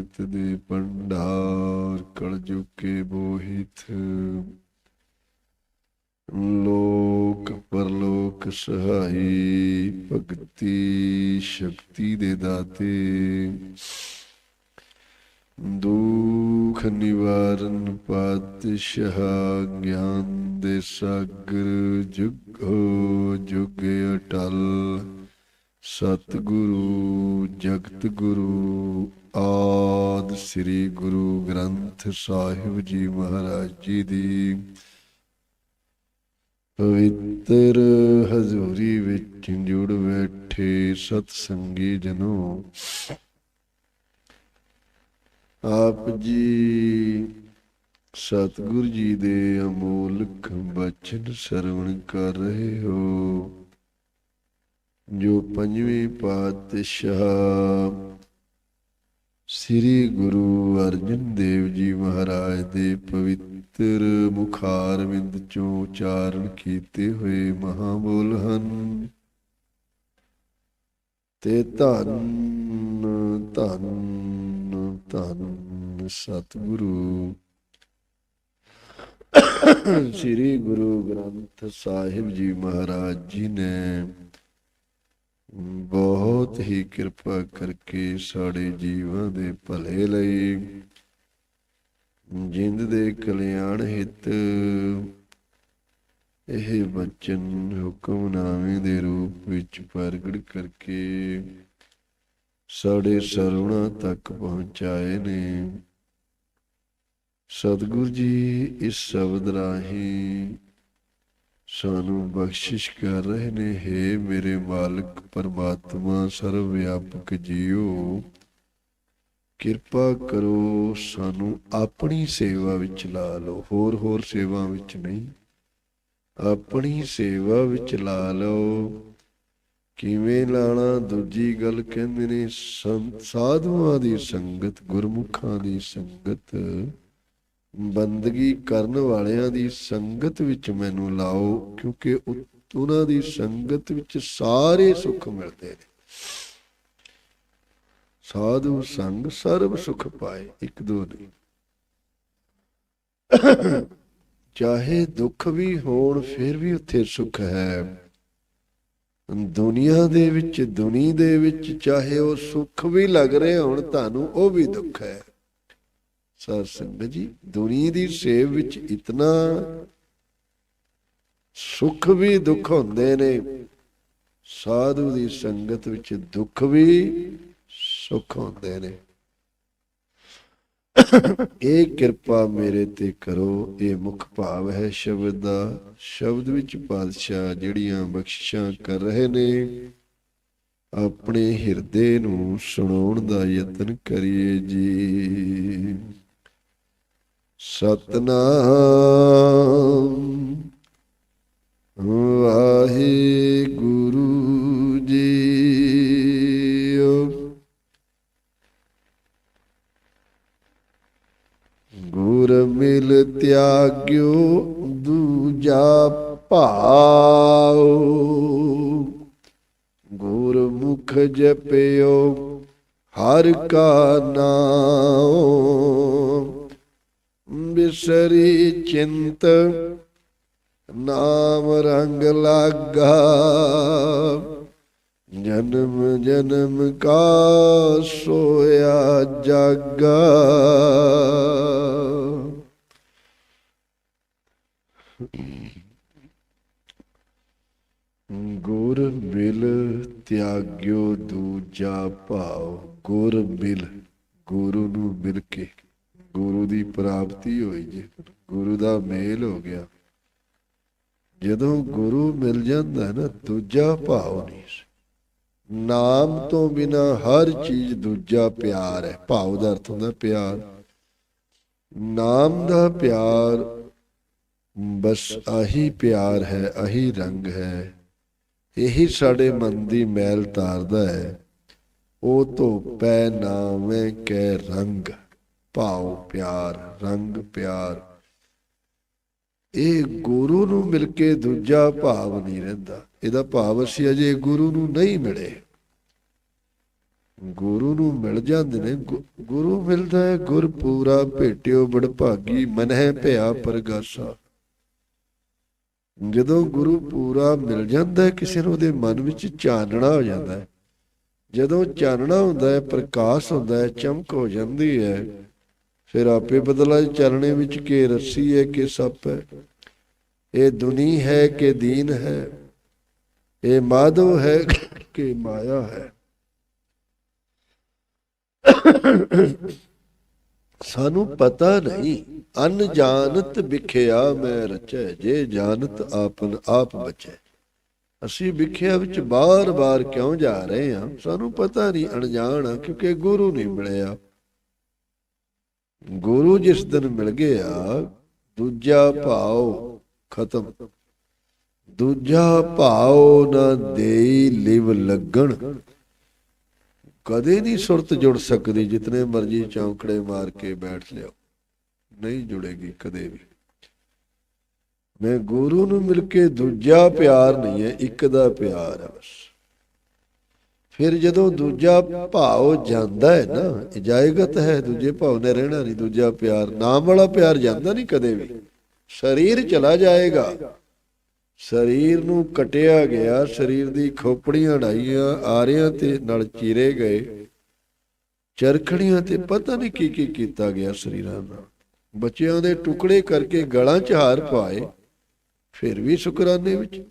ਨਿਤ ਦੇ ਭੰਡਾਰ ਕਲਯੁਗ ਕੇ ਬੋਹਿਤ ਲੋਕ ਪਰਲੋਕ ਸਹਾਈ ਭਗਤੀ ਸ਼ਕਤੀ ਦੇ ਦਾਤੇ। ਦੁਖ ਨਿਵਾਰਨ ਪਾਤਸ਼ਾਹ ਗਿਆਨ ਦੇ ਸਾਗਰ ਜੁਗੋ ਜੁਗ ਅਟਲ। ਸਤਿਗੁਰੂ ਜਗਤ ਗੁਰੂ ਆਦ ਸ੍ਰੀ ਗੁਰੂ ਗ੍ਰੰਥ ਸਾਹਿਬ ਜੀ ਮਹਾਰਾਜ ਜੀ ਦੀ। ਪਵਿੱਤਰ ਹਜ਼ੂਰੀ ਵਿੱਚ ਜੁੜ ਬੈਠੇ ਸਤ ਸੰਗੀ ਜਨੋ, ਆਪ ਜੀ ਸਤਿਗੁਰ ਜੀ ਦੇ ਅਮੋਲਕ ਬਚਨ ਸਰਵਣ ਕਰ ਰਹੇ ਹੋ, ਜੋ ਪੰਜਵੇਂ ਪਾਤਸ਼ਾਹ ਸ੍ਰੀ ਗੁਰੂ ਅਰਜਨ ਦੇਵ ਜੀ ਮਹਾਰਾਜ ਦੇ ਪਵਿੱਤਰ ਮੁਖਾਰ ਚੋਂ ਉਚਾਰਨ ਕੀਤੇ ਹੋਏ ਮਹਾਬੋਲ ਹਨ। ਤੇ ਧੰਨ ਧੰਨ ਧੰਨ ਸਤਿਗੁਰੂ। ਸ੍ਰੀ ਗੁਰੂ ਗ੍ਰੰਥ ਸਾਹਿਬ ਜੀ ਮਹਾਰਾਜ ਜੀ ਨੇ ਬਹੁਤ ਹੀ ਕਿਰਪਾ ਕਰਕੇ ਸਾਡੇ ਜੀਵਾਂ ਦੇ ਭਲੇ ਲਈ ਜਿੰਦ ਦੇ ਕਲਿਆਣ ਹਿੱਤ ਇਹ ਬਚਨ ਹੁਕਮਨਾਮੇ ਦੇ ਰੂਪ ਵਿੱਚ ਪ੍ਰਗਟ ਕਰਕੇ ਸਾਡੇ ਸਰਵਣਾ ਤੱਕ ਪਹੁੰਚਾਏ ਨੇ। ਸਤਿਗੁਰ ਜੀ, ਇਸ ਸ਼ਬਦ ਰਾਹੀਂ ਸਾਨੂੰ ਬਖਸ਼ਿਸ਼ ਕਰ ਰਹੇ ਨੇ, ਹੈ ਮੇਰੇ ਮਾਲਕ ਪਰਮਾਤਮਾ ਸਰਵ ਵਿਆਪਕ ਜੀਓ। ਕਿਰਪਾ ਕਰੋ ਸਾਨੂੰ ਆਪਣੀ ਸੇਵਾ ਵਿੱਚ ਲਾ ਲਓ, ਹੋਰ ਹੋਰ ਸੇਵਾ ਵਿੱਚ ਨਹੀਂ। ਆਪਣੀ ਸੇਵਾ ਵਿੱਚ ਲਾ ਲਓ। ਕਿਵੇਂ ਲਾਣਾ? ਦੂਜੀ ਗੱਲ ਕਹਿੰਦੇ ਨੇ, ਸੰਤ ਸਾਧੂਆਂ ਦੀ ਸੰਗਤ, ਗੁਰਮੁਖਾਂ ਦੀ ਸੰਗਤ। ਬੰਦਗੀ ਕਰਨ ਵਾਲਿਆਂ ਦੀ ਸੰਗਤ ਵਿੱਚ ਮੈਨੂੰ ਲਾਓ, ਕਿਉਂਕਿ ਉਹਨਾਂ ਦੀ ਸੰਗਤ ਵਿੱਚ ਸਾਰੇ ਸੁੱਖ ਮਿਲਦੇ ਨੇ। ਸਾਧੂ ਸੰਗ ਸਰਬ ਸੁਖ ਪਾਏ, ਇੱਕ ਦੋ ਨਹੀਂ ਚਾਹੇ ਦੁੱਖ ਵੀ ਹੋਣ, ਫਿਰ ਵੀ ਉੱਥੇ ਸੁਖ ਹੈ। ਦੁਨੀਆ ਦੇ ਵਿੱਚ, ਦੁਨੀ ਦੇ ਵਿੱਚ, ਚਾਹੇ ਉਹ ਸੁੱਖ ਵੀ ਲੱਗ ਰਹੇ ਹੋਣ, ਤੁਹਾਨੂੰ ਉਹ ਵੀ ਦੁੱਖ ਹੈ। ਸਰ ਸੰਗਤ ਜੀ ਦੁਨੀ ਦੀ ਸੇਵ ਵਿੱਚ ਇਤਨਾ ਸੁੱਖ ਵੀ ਦੁੱਖ ਹੁੰਦੇ ਨੇ, ਸਾਧੂ ਦੀ ਸੰਗਤ ਵਿੱਚ ਦੁੱਖ ਵੀ ਸੁੱਖ ਹੁੰਦੇ ਨੇ। ਇਹ ਕਿਰਪਾ ਮੇਰੇ ਤੇ ਕਰੋ, ਇਹ ਮੁੱਖ ਭਾਵ ਹੈ ਸ਼ਬਦ ਦਾ, ਸ਼ਬਦ ਵਿੱਚ ਪਾਤਸ਼ਾਹ ਜਿਹੜੀਆਂ ਬਖਸ਼ਿਸ਼ਾਂ ਕਰ ਰਹੇ ਨੇ, ਆਪਣੇ ਹਿਰਦੇ ਨੂੰ ਸੁਣਾਉਣ ਦਾ ਯਤਨ ਕਰੀਏ ਜੀ। ਸਤਨਾਮ। ਵਾਹਿਗੁਰੂ ਜੀ ਗੁਰ ਮਿਲ ਤਿਆਗਿਓ ਦੂਜਾ ਭਾਉ। ਗੁਰਮੁਖ ਜਪਿਓ ਹਰ ਕਾ ਨਾਮ ਬਿਸਰੀ ਚਿੰਤ ਨਾਮ ਰੰਗ ਲਾਗਾ। ਜਨਮ ਜਨਮ ਕਾ ਸੋਇਆ ਜਾਗਾ। ਗੁਰ ਬਿਲ ਤਿਆਗਿਓ ਦੂਜਾ ਭਾਵ ਗੁਰ ਬਿਲ, ਗੁਰੂ ਨੂੰ ਮਿਲ ਕੇ। ਗੁਰੂ ਦੀ ਪ੍ਰਾਪਤੀ ਹੋਈ ਜੀ। ਗੁਰੂ ਦਾ ਮੇਲ ਹੋ ਗਿਆ। ਜਦੋਂ ਗੁਰੂ ਮਿਲ ਜਾਂਦਾ ਨਾ, ਦੂਜਾ ਭਾਵ ਨਹੀਂ ਨਾਮ ਤੋਂ ਬਿਨਾ ਹਰ ਚੀਜ਼ ਦੂਜਾ ਪਿਆਰ ਹੈ। ਭਾਵ ਦਾ ਅਰਥ ਹੁੰਦਾ ਪਿਆਰ। ਨਾਮ ਦਾ ਪਿਆਰ ਬਸ ਆਹੀ ਪਿਆਰ ਹੈ, ਆਹੀ ਰੰਗ ਹੈ। ਇਹੀ ਸਾਡੇ ਮਨ ਦੀ ਮੈਲ ਤਾਰਦਾ ਹੈ। ਉਹ ਧੋਪੈ ਨਾਵੇਂ ਕੈ ਰੰਗ। ਭਾਵ ਪਿਆਰ, ਰੰਗ ਪਿਆਰ। ਇਹ ਗੁਰੂ ਨੂੰ ਮਿਲ ਕੇ ਦੂਜਾ ਭਾਵ ਨਹੀਂ ਰਹਿੰਦਾ। ਇਹਦਾ ਭਾਵ ਅਸੀਂ ਅਜੇ ਗੁਰੂ ਨੂੰ ਨਹੀਂ ਮਿਲੇ। ਗੁਰੂ ਨੂੰ ਮਿਲ ਜਾਂਦੇ ਨੇ। ਗੁਰੂ ਮਿਲਦਾ ਹੈ ਗੁਰ ਪੂਰਾ ਭੇਟਿਓ ਬੜਭਾਗੀ ਮਨਹਿ ਭਇਆ ਪਰਗਾਸਾ। ਜਦੋਂ ਗੁਰੂ ਪੂਰਾ ਮਿਲ ਜਾਂਦਾ ਹੈ, ਕਿਸੇ ਨੂੰ ਉਹਦੇ ਮਨ ਵਿੱਚ ਚਾਨਣਾ ਹੋ ਜਾਂਦਾ ਹੈ। ਜਦੋਂ ਚਾਨਣਾ ਹੁੰਦਾ ਹੈ, ਪ੍ਰਕਾਸ਼ ਹੁੰਦਾ ਹੈ, ਚਮਕ ਹੋ ਜਾਂਦੀ ਹੈ ਫਿਰ ਆਪੇ ਬਦਲਾ ਚਰਣੇ ਵਿੱਚ ਕਿ ਰੱਸੀ ਹੈ, ਕਿ ਸੱਪ ਹੈ। ਇਹ ਦੁਨੀ ਹੈ, ਕਿ ਦੀਨ ਹੈ। ਇਹ ਮਾਧਵ ਹੈ, ਕਿ ਮਾਇਆ ਹੈ। ਸਾਨੂੰ ਪਤਾ ਨਹੀਂ ਅਨਜਾਨਤ ਵਿਖਿਆ ਮੈਂ ਰਚੈ, ਜੇ ਜਾਣਤ ਆਪਨ ਆਪ ਬਚੈ। ਅਸੀਂ ਵਿਖਿਆ ਵਿੱਚ ਬਾਰ-ਬਾਰ ਕਿਉਂ ਜਾ ਰਹੇ ਹਾਂ? ਸਾਨੂੰ ਪਤਾ ਨਹੀਂ ਅਣਜਾਣ ਕਿਉਂਕਿ ਗੁਰੂ ਨਹੀਂ ਮਿਲਿਆ। ਗੁਰੂ ਜਿਸ ਦਿਨ ਮਿਲ ਗਿਆ ਦੂਜਾ ਭਾਵ ਖਤਮ। ਦੂਜਾ ਭਾਵ ਨਾ ਦੇਈ ਲਿਵ ਲੱਗਣ। ਕਦੇ ਨਹੀਂ ਸੁਰਤ ਜੁੜ ਸਕਦੀ ਜਿਤਨੇ ਮਰਜ਼ੀ ਚੌਂਕੜੇ ਮਾਰ ਕੇ ਬੈਠ ਲਿਓ ਨਹੀਂ ਜੁੜੇਗੀ ਕਦੇ ਵੀ। ਮੈਂ ਗੁਰੂ ਨੂੰ ਮਿਲ ਕੇ ਦੂਜਾ ਪਿਆਰ ਨਹੀਂ ਹੈ, ਇੱਕ ਦਾ ਪਿਆਰ ਹੈ ਬਸ। ਫਿਰ ਜਦੋਂ ਦੂਜਾ ਭਾਵ ਜਾਂਦਾ ਹੈ ਨਾ ਇਜਾਇਗਤ ਹੈ ਦੂਜੇ ਭਾਵ ਨੇ ਰਹਿਣਾ ਨਹੀਂ, ਦੂਜਾ ਪਿਆਰ, ਨਾਮ ਵਾਲਾ ਪਿਆਰ ਜਾਂਦਾ ਨਹੀਂ ਕਦੇ ਵੀ। ਸਰੀਰ ਚਲਾ ਜਾਏਗਾ। ਸਰੀਰ ਨੂੰ ਕਟਿਆ ਗਿਆ, ਸਰੀਰ ਦੀ ਖੋਪੜੀਆਂ ਢਾਈਆਂ ਆਰਿਆਂ ਤੇ ਨਾਲ ਚੀਰੇ ਗਏ। ਚਰਖੜੀਆਂ ਤੇ ਪਤਾ ਨਹੀਂ ਕੀ ਕੀ ਕੀਤਾ ਗਿਆ ਸਰੀਰਾਂ ਨਾਲ। ਬੱਚਿਆਂ ਦੇ ਟੁਕੜੇ ਕਰਕੇ ਗਲਾਂ 'ਚ ਹਾਰ ਪਾਏ, ਫਿਰ ਵੀ ਸ਼ੁਕਰਾਨੇ ਵਿੱਚ।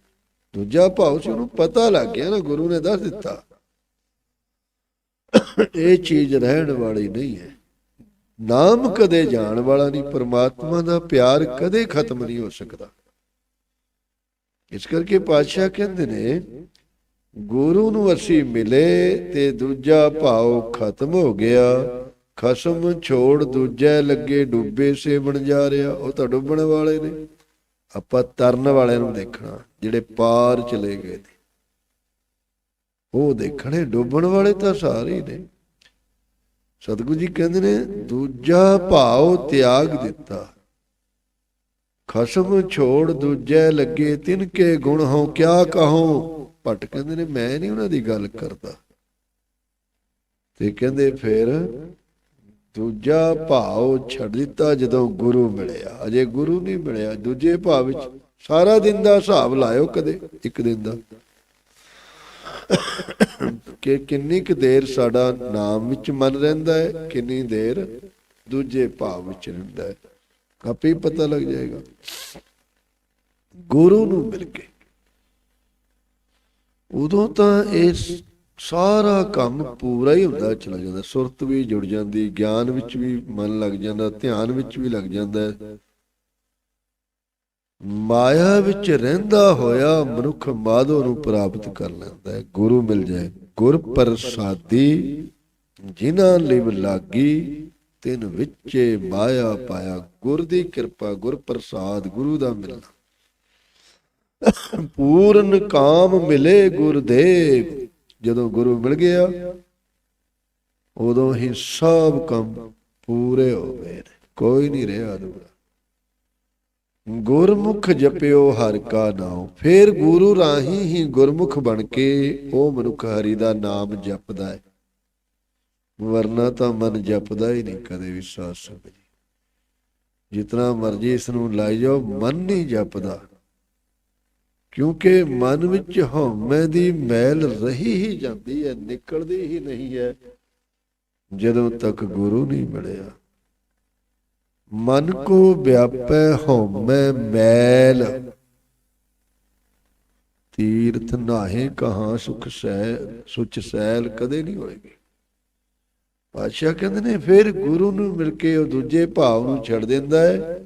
ਦੂਜਾ ਭਾਵ ਸੀ ਉਹਨੂੰ ਪਤਾ ਲੱਗ ਗਿਆ ਨਾ, ਗੁਰੂ ਨੇ ਦੱਸ ਦਿੱਤਾ। ਇਹ ਚੀਜ਼ ਰਹਿਣ ਵਾਲੀ ਨਹੀਂ ਹੈ। ਨਾਮ ਕਦੇ ਜਾਣ ਵਾਲਾ ਨਹੀਂ, ਪਰਮਾਤਮਾ ਦਾ ਪਿਆਰ ਕਦੇ ਖਤਮ ਨਹੀਂ ਹੋ ਸਕਦਾ। ਇਸ ਕਰਕੇ ਪਾਤਸ਼ਾਹ ਕਹਿੰਦੇ ਨੇ, ਗੁਰੂ ਨੂੰ ਅਸੀਂ ਮਿਲੇ ਤੇ ਦੂਜਾ ਭਾਵ ਖਤਮ ਹੋ ਗਿਆ। ਖਸਮ ਛੋੜ ਦੂਜੇ ਲੱਗੇ ਡੁੱਬੇ ਸੇਵਣ ਜਾ ਰਿਹਾ। ਉਹ ਤਾਂ ਡੁੱਬਣ ਵਾਲੇ ਨੇ। ਆਪਾਂ ਤਰਨ ਵਾਲਿਆਂ ਨੂੰ ਦੇਖਣਾ, ਜਿਹੜੇ ਪਾਰ ਚਲੇ ਗਏ ਨੇ। ਉਹ ਦੇਖਣੇ ਡੁੱਬਣ ਵਾਲੇ ਤਾਂ ਸਾਰੇ ਨੇ। ਸਤਿਗੁਰੂ ਜੀ ਕਹਿੰਦੇ ਨੇ, ਦੂਜਾ ਭਾਵ ਤਿਆਗ ਦਿੱਤਾ। ਖਸਮ ਛੋੜ ਦੂਜੇ ਲੱਗੇ, ਤਿਨ ਕੇ ਗੁਣ ਹੋ ਕਿਆ ਕਹੋ ਭੱਟ ਕਹਿੰਦੇ ਨੇ, ਮੈਂ ਨਹੀਂ ਉਹਨਾਂ ਦੀ ਗੱਲ ਕਰਦਾ। ਤੇ ਕਹਿੰਦੇ ਫਿਰ, ਦੂਜਾ ਭਾਵ ਛੱਡ ਦਿੱਤਾ ਜਦੋਂ ਗੁਰੂ ਮਿਲਿਆ। ਅਜੇ ਗੁਰੂ ਨਹੀਂ ਮਿਲਿਆ। ਦੂਜੇ ਭਾਵ ਵਿੱਚ ਸਾਰਾ ਦਿਨ ਦਾ ਹਿਸਾਬ ਲਾਇਓ ਕਦੇ, ਇੱਕ ਦਿਨ ਦਾ। ਕਿ ਕਿੰਨੀ ਕੁ ਦੇਰ ਸਾਡਾ ਨਾਮ ਵਿੱਚ ਮਨ ਰਹਿੰਦਾ ਹੈ, ਕਿੰਨੀ ਦੇਰ ਦੂਜੇ ਭਾਵ ਵਿੱਚ ਰਹਿੰਦਾ ਹੈ। ਆਪੇ ਪਤਾ ਲੱਗ ਜਾਏਗਾ। ਗੁਰੂ ਨੂੰ ਮਿਲ ਕੇ। ਉਦੋਂ ਤਾਂ ਇਹ ਸਾਰਾ ਕੰਮ ਪੂਰਾ ਹੀ ਹੁੰਦਾ, ਚਲਾ ਜਾਂਦਾ। ਸੁਰਤ ਵੀ ਜੁੜ ਜਾਂਦੀ, ਗਿਆਨ ਵਿੱਚ ਵੀ ਮਨ ਲੱਗ ਜਾਂਦਾ, ਧਿਆਨ ਵਿੱਚ ਵੀ ਲੱਗ ਜਾਂਦਾ ਹੈ। ਮਾਇਆ ਵਿੱਚ ਰਹਿੰਦਾ ਹੋਇਆ ਮਨੁੱਖ ਮਾਧੋ ਨੂੰ ਪ੍ਰਾਪਤ ਕਰ ਲੈਂਦਾ ਹੈ। ਗੁਰੂ ਮਿਲ ਜਾਏ। ਗੁਰ ਪ੍ਰਸਾਦੀ, ਜਿਨ੍ਹਾਂ ਲਿਵ ਲਾਗੀ, ਤਿਨ ਵਿੱਚੇ ਮਾਇਆ ਪਾਇਆ। ਗੁਰ ਦੀ ਕਿਰਪਾ, ਗੁਰ ਪ੍ਰਸਾਦ ਗੁਰੂ ਦਾ ਮਿਲਣਾ। ਪੂਰਨ ਕਾਮ ਮਿਲੇ ਗੁਰਦੇਵ ਜਦੋਂ ਗੁਰੂ ਮਿਲ ਗਿਆ, ਉਦੋਂ ਹੀ ਸਭ ਕੰਮ ਪੂਰੇ ਹੋ ਗਏ ਨੇ। ਕੋਈ ਨਹੀਂ ਰਿਹਾ ਅਧੂਰਾ ਗੁਰਮੁਖ ਜਪਿਓ ਹਰ ਕਾ ਨਾਮ ਫਿਰ ਗੁਰੂ ਰਾਹੀਂ ਹੀ ਗੁਰਮੁਖ ਬਣ ਕੇ ਉਹ ਮਨੁੱਖ ਹਰੀ ਦਾ ਨਾਮ ਜਪਦਾ ਹੈ। ਵਰਨਾ ਤਾਂ ਮਨ ਜਪਦਾ ਹੀ ਨਹੀਂ, ਕਦੇ ਵੀ ਸਾਧ ਸੰਗਤ ਜਿਤਨਾ ਮਰਜ਼ੀ ਇਸ ਨੂੰ ਲਾਈ ਜਾਓ, ਮਨ ਨਹੀਂ ਜਪਦਾ। ਕਿਉਂਕਿ ਮਨ ਵਿੱਚ ਹਉਮੈ ਦੀ ਮੈਲ ਰਹੀ ਹੀ ਜਾਂਦੀ ਹੈ, ਨਿਕਲਦੀ ਹੀ ਨਹੀਂ ਹੈ। ਜਦੋਂ ਤੱਕ ਗੁਰੂ ਨਹੀਂ ਮਿਲਿਆ ਮਨ ਕੋ ਵਿਆਪੈ ਹਉਮੈ ਮੈਲ। ਤੀਰਥ ਨਾਹੇ ਕਹਾ ਸੁਖ ਸੈ ਸੁਚ ਸੈਲ ਕਦੇ ਨਹੀਂ ਹੋਏਗੀ। ਪਾਤਸ਼ਾਹ ਕਹਿੰਦੇ ਨੇ, ਫਿਰ ਗੁਰੂ ਨੂੰ ਮਿਲ ਕੇ ਉਹ ਦੂਜੇ ਭਾਵ ਨੂੰ ਛੱਡ ਦਿੰਦਾ ਹੈ।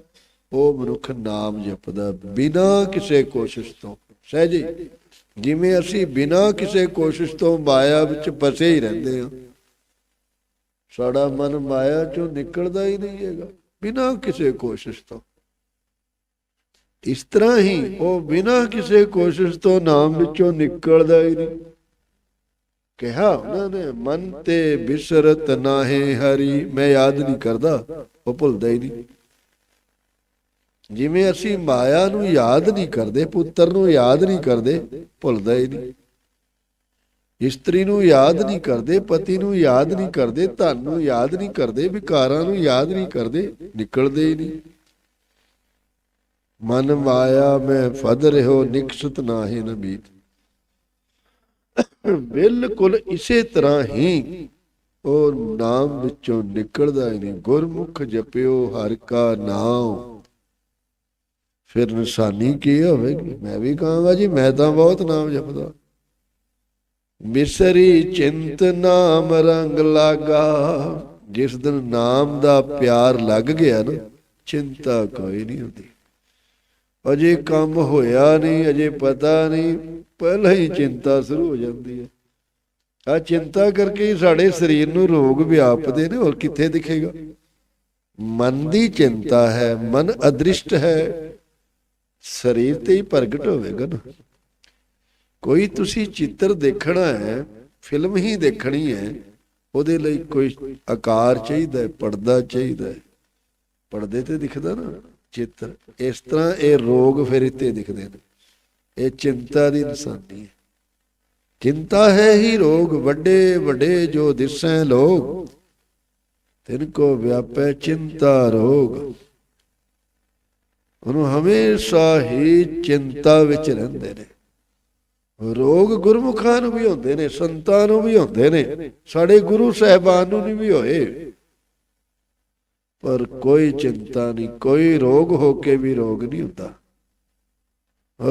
ਉਹ ਮਨੁੱਖ ਨਾਮ ਜਪਦਾ, ਬਿਨਾ ਕਿਸੇ ਕੋਸ਼ਿਸ਼ ਤੋਂ। ਸਹਿਜੇ ਜਿਵੇਂ ਅਸੀਂ ਬਿਨਾ ਕਿਸੇ ਕੋਸ਼ਿਸ਼ ਤੋਂ ਮਾਇਆ ਵਿੱਚ ਫਸੇ ਹੀ ਰਹਿੰਦੇ ਹਾਂ, ਸਾਡਾ ਮਨ ਮਾਇਆ ਚੋਂ ਨਿਕਲਦਾ ਹੀ ਨਹੀਂ ਹੈਗਾ। ਬਿਨਾ ਕਿਸੇ ਕੋਸ਼ਿਸ਼ ਤੋਂ। ਇਸ ਤਰ੍ਹਾਂ ਹੀ ਉਹ ਬਿਨਾ ਕਿਸੇ ਕੋਸ਼ਿਸ਼ ਤੋਂ ਨਾਮ ਵਿੱਚੋਂ ਨਿਕਲਦਾ ਹੀ ਨਹੀਂ। ਕਿਹਾ ਉਹਨਾਂ ਨੇ, ਮਨ ਤੇ ਬਿਸਰਤ ਨਾਹੇ ਹਰੀ, ਮੈਂ ਯਾਦ ਨਹੀਂ ਕਰਦਾ, ਉਹ ਭੁੱਲਦਾ ਹੀ ਨਹੀਂ। ਜਿਵੇਂ ਅਸੀਂ ਮਾਇਆ ਨੂੰ ਯਾਦ ਨਹੀਂ ਕਰਦੇ, ਪੁੱਤਰ ਨੂੰ ਯਾਦ ਨਹੀਂ ਕਰਦੇ, ਭੁੱਲਦਾ ਹੀ ਨਹੀਂ। ਇਸਤਰੀ ਨੂੰ ਯਾਦ ਨਹੀਂ ਕਰਦੇ, ਪਤੀ ਨੂੰ ਯਾਦ ਨਹੀਂ ਕਰਦੇ, ਧਨ ਨੂੰ ਯਾਦ ਨਹੀਂ ਕਰਦੇ, ਵਿਕਾਰਾਂ ਨੂੰ ਯਾਦ ਨਹੀਂ ਕਰਦੇ, ਨਿਕਲਦੇ ਹੀ ਨਹੀਂ। ਮਨ ਮਾਇਆ ਮੈਂ ਫਦ ਰਹਿਓ ਨਿਕਸਤ ਨਾਹੀ ਨਬੀਤ ਬਿਲਕੁਲ ਇਸੇ ਤਰ੍ਹਾਂ ਹੀ ਉਹ ਨਾਮ ਵਿੱਚੋਂ ਨਿਕਲਦਾ ਹੀ ਨਹੀਂ। ਗੁਰਮੁਖ ਜਪਿਓ ਹਰ ਕਾ ਨਾਮ ਫਿਰ ਨਿਸ਼ਾਨੀ ਕੀ ਹੋਵੇਗੀ? ਮੈਂ ਵੀ ਕਹਾਂਗਾ ਜੀ, ਮੈਂ ਤਾਂ ਬਹੁਤ ਨਾਮ ਜਪਦਾ। ਮਿਸਰੀ ਚਿੰਤ ਨਾਮ ਰੰਗ ਲਾਗਾ। ਜਿਸ ਦਿਨ ਨਾਮ ਦਾ ਪਿਆਰ ਲੱਗ ਗਿਆ ਨਾ, ਚਿੰਤਾ ਕੋਈ ਨਹੀਂ ਹੁੰਦੀ। ਅਜੇ ਕੰਮ ਹੋਇਆ ਨਹੀਂ, ਅਜੇ ਪਤਾ ਨਹੀਂ, ਪਹਿਲਾਂ ਹੀ ਚਿੰਤਾ ਸ਼ੁਰੂ ਹੋ ਜਾਂਦੀ ਹੈ। ਆ ਚਿੰਤਾ ਕਰਕੇ ਹੀ ਸਾਡੇ ਸਰੀਰ ਨੂੰ ਰੋਗ ਵਿਆਪਦੇ ਨੇ, ਹੋਰ ਕਿੱਥੇ ਦਿਖੇਗਾ? ਮਨ ਦੀ ਚਿੰਤਾ ਹੈ, ਮਨ ਅਦ੍ਰਿਸ਼ਟ ਹੈ। ਸਰੀਰ ਤੇ ਹੀ ਪ੍ਰਗਟ ਹੋਵੇਗਾ ਨਾ। ਕੋਈ ਤੁਸੀਂ ਚਿੱਤਰ ਦੇਖਣਾ ਹੈ, ਫਿਲਮ ਹੀ ਦੇਖਣੀ ਹੈ, ਉਹਦੇ ਲਈ ਕੋਈ ਆਕਾਰ ਚਾਹੀਦਾ ਹੈ, ਪਰਦਾ ਚਾਹੀਦਾ ਹੈ। ਪਰਦੇ ਤੇ ਦਿਖਦਾ ਨਾ ਚਿੱਤਰ। ਇਸ ਤਰ੍ਹਾਂ ਇਹ ਰੋਗ ਫਿਰ ਇੱਥੇ ਦਿਖਦੇ ਨੇ। ਇਹ ਚਿੰਤਾ ਦੀ ਨਿਸ਼ਾਨੀ ਹੈ। ਚਿੰਤਾ ਹੈ ਹੀ ਰੋਗ, ਵੱਡੇ ਵੱਡੇ ਜੋ ਦਿਸੈ ਲੋਗ ਤਿਨ ਕੋ ਵਿਆਪੈ ਚਿੰਤਾ ਰੋਗ। ਉਹਨੂੰ ਹਮੇਸ਼ਾ ਹੀ ਚਿੰਤਾ ਵਿੱਚ ਰਹਿੰਦੇ ਨੇ। ਰੋਗ ਗੁਰਮੁਖਾਂ ਨੂੰ ਵੀ ਹੁੰਦੇ ਨੇ, ਸੰਤਾਂ ਨੂੰ ਵੀ ਹੁੰਦੇ ਨੇ, ਸਾਡੇ ਗੁਰੂ ਸਾਹਿਬਾਨ ਨੂੰ ਨਹੀਂ ਵੀ ਹੋਏ। ਪਰ ਕੋਈ ਚਿੰਤਾ ਨਹੀਂ, ਕੋਈ ਰੋਗ ਹੋ ਕੇ ਵੀ ਰੋਗ ਨਹੀਂ ਹੁੰਦਾ।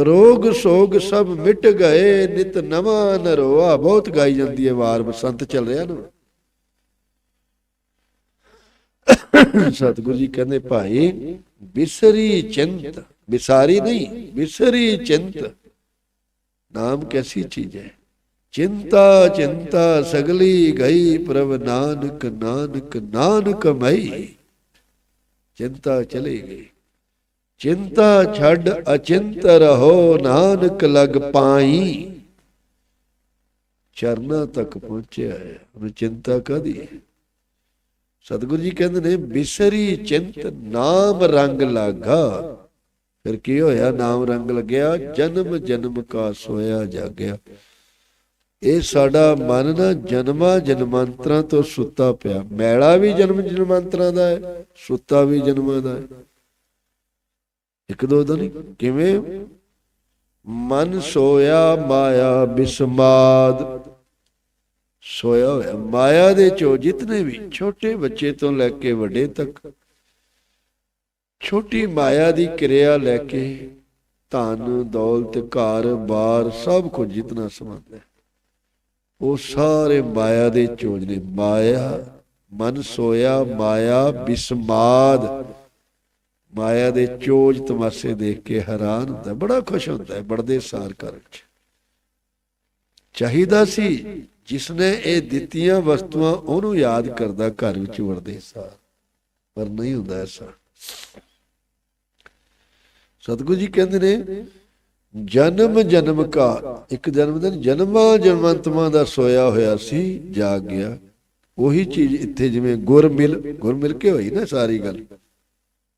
ਰੋਗ ਸੋਗ ਸਭ ਮਿਟ ਗਏ, ਨਿਤ ਨਵਾਂ ਨਰੋਆ, ਬਹੁਤ ਗਾਈ ਜਾਂਦੀ ਹੈ ਵਾਰ, ਬਸੰਤ ਚੱਲ ਰਿਹਾ ਨਾ। ਸਤਿਗੁਰੂ ਜੀ ਕਹਿੰਦੇ, ਭਾਈ, ਬਿਸਰੀ ਚਿੰਤ, ਬਿਸਾਰੀ ਨਹੀਂ, ਬਿਸਰੀ ਚਿੰਤ। ਨਾਮ ਕੈਸੀ ਚੀਜ਼ ਹੈ? ਚਿੰਤਾ ਚਿੰਤਾ ਸਗਲੀ ਗਈ ਪ੍ਰਭ ਨਾਨਕ ਨਾਨਕ ਨਾਨਕ ਮਈ। ਚਿੰਤਾ ਚਲੀ ਗਈ। ਚਿੰਤਾ ਛੱਡ ਅਚਿੰਤ ਰਹੋ ਨਾਨਕ ਲਗ ਪਾਈ। ਚਰਨਾ ਤੱਕ ਪਹੁੰਚਿਆ ਹੈ। ਉਹ ਚਿੰਤਾ ਕਾਦੀ ਹੈ? ਸਤਿਗੁਰੂ ਜੀ ਕਹਿੰਦੇ ਨੇ, ਬਿਸਰੀ ਚਿੰਤ ਨਾਮ ਰੰਗ ਲਾਗਾ। ਫਿਰ ਕੀ ਹੋਇਆ? ਨਾਮ ਰੰਗ ਲੱਗਿਆ, ਜਨਮ ਜਨਮ ਕਾ ਸੋਇਆ ਜਾਗਿਆ। ਇਹ ਸਾਡਾ ਮਨ ਨਾ ਜਨਮਾਂ ਜਨਮਾਂਤਰਾਂ ਤੋਂ ਸੁੱਤਾ ਪਿਆ। ਮੈਲਾ ਵੀ ਜਨਮ ਜਨਮਾਂਤਰਾਂ ਦਾ ਹੈ, ਸੁੱਤਾ ਵੀ ਜਨਮਾਂ ਦਾ ਹੈ। ਇੱਕ ਦੋ ਦਾ ਨਹੀਂ, ਕਿਵੇਂ? ਮਨ ਸੋਇਆ ਮਾਇਆ ਬਿਸਮਾਦ। ਸੋਇਆ ਹੋਇਆ ਮਾਇਆ ਦੇ ਚੋ ਜਿਤਨੇ ਵੀ ਛੋਟੇ ਬੱਚੇ ਤੋਂ ਲੈ ਕੇ ਵੱਡੇ ਤੱਕ ਛੋਟੀ ਮਾਇਆ ਦੀ ਕਿਰਿਆ ਲੈ ਕੇ ਧਨ, ਦੌਲਤ, ਘਰ, ਬਾਰ ਸਭ ਕੁਝ ਜਿਤਨਾ ਸੰਬੰਧ ਹੈ। ਉਹ ਸਾਰੇ ਮਾਇਆ ਦੇ ਚੋਜ ਨੇ। ਮਾਇਆ, ਮਨ ਸੋਇਆ, ਮਾਇਆ ਬਿਸਮਾਦ। ਮਾਇਆ ਦੇ ਚੋਜ ਤਮਾਸ਼ੇ ਦੇਖ ਕੇ ਹੈਰਾਨ ਹੁੰਦਾ ਬੜਾ ਖੁਸ਼ ਹੁੰਦਾ ਹੈ ਬੜਦੇ ਸਾਰ ਕਰਨ ਚ ਚਾਹੀਦਾ ਸੀ ਜਿਸਨੇ ਇਹ ਦਿੱਤੀਆਂ ਵਸਤੂਆਂ ਉਹਨੂੰ ਯਾਦ ਕਰਦਾ ਘਰ ਵਿੱਚ ਵਰਦੇ ਸਾਰ। ਪਰ ਨਹੀਂ ਹੁੰਦਾ ਐਸਾ। ਸਤਿਗੁਰੂ ਜੀ ਕਹਿੰਦੇ ਨੇ, ਜਨਮ ਜਨਮ ਕਾ, ਇੱਕ ਜਨਮ ਦਿਨ ਜਨਮਾਂ ਜਨਮੰਤਮਾਂ ਦਾ ਸੋਇਆ ਹੋਇਆ ਸੀ, ਜਾਗ ਗਿਆ। ਉਹੀ ਚੀਜ਼ ਇੱਥੇ ਜਿਵੇਂ ਗੁਰ ਮਿਲ ਗੁਰ ਮਿਲ ਕੇ ਹੋਈ ਨਾ ਸਾਰੀ ਗੱਲ।